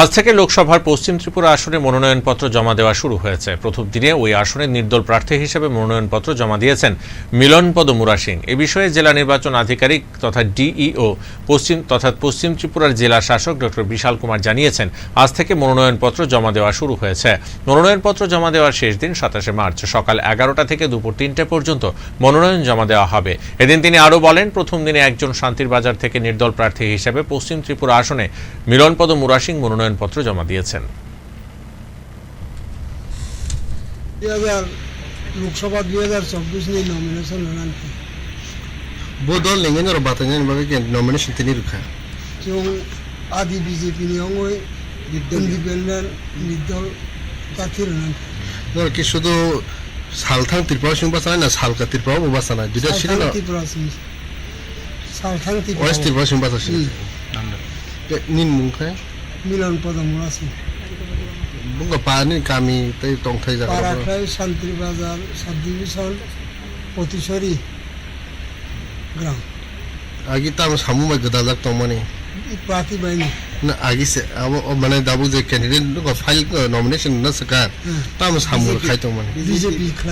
আজ থেকে লোকসভার পশ্চিম ত্রিপুরা আসনে মনোনয়নপত্র জমা দেওয়া শুরু হয়েছে। প্রথম দিনে ওই আসনের নির্দল প্রার্থী হিসেবে মনোনয়নপত্র জমা দিয়েছেন মিলনপদ মুরা সিং। এ বিষয়ে জেলা নির্বাচন আধিকারিক তথা ডিইও পশ্চিম তথা পশ্চিম ত্রিপুরার জেলা শাসক ডক্টর বিশাল কুমার জানিয়েছেন, আজ থেকে মনোনয়নপত্র জমা দেওয়া শুরু হয়েছে। মনোনয়নপত্র জমা দেওয়ার শেষ দিন সাতাশে মার্চ, সকাল এগারোটা থেকে দুপুর তিনটে পর্যন্ত মনোনয়ন জমা দেওয়া হবে। এদিন তিনি আরও বলেন, প্রথম দিনে একজন শান্তির বাজার থেকে নির্দল প্রার্থী হিসেবে পশ্চিম ত্রিপুরা আসনে মিলনপদ মুরা সিং মনোনয়নপত্র জমা দিয়েছেন। লোকসভা দুই হাজার চব্বিশ নমিনেশন বদল নমিনেশন তিনি রুখা? চৌ আদি বিজেপি নিয়মই ইন্ডিপেন্ডেন্ট নির্দল প্রার্থী কি? শুধু সালথাং ত্রিপুরা সিং বাসা না সালকা ত্রিপুরা ও বাসা না? দুইটা ছিল না? ত্রিপুরা সিং। সালথাং ত্রিপুরা। সিং বাসা ছিল। নিন মিলন পদমুরা Singh bunga pani kami tai tong thai jaga পাড়াখাই Santirbazar subdivision Patishari গ্রাম agi tam samu mai gada jak tong mani প্রার্থী na agi se abo mane dabu je candidate ko file ko nomination na saka tam samu khai BJP খেলাই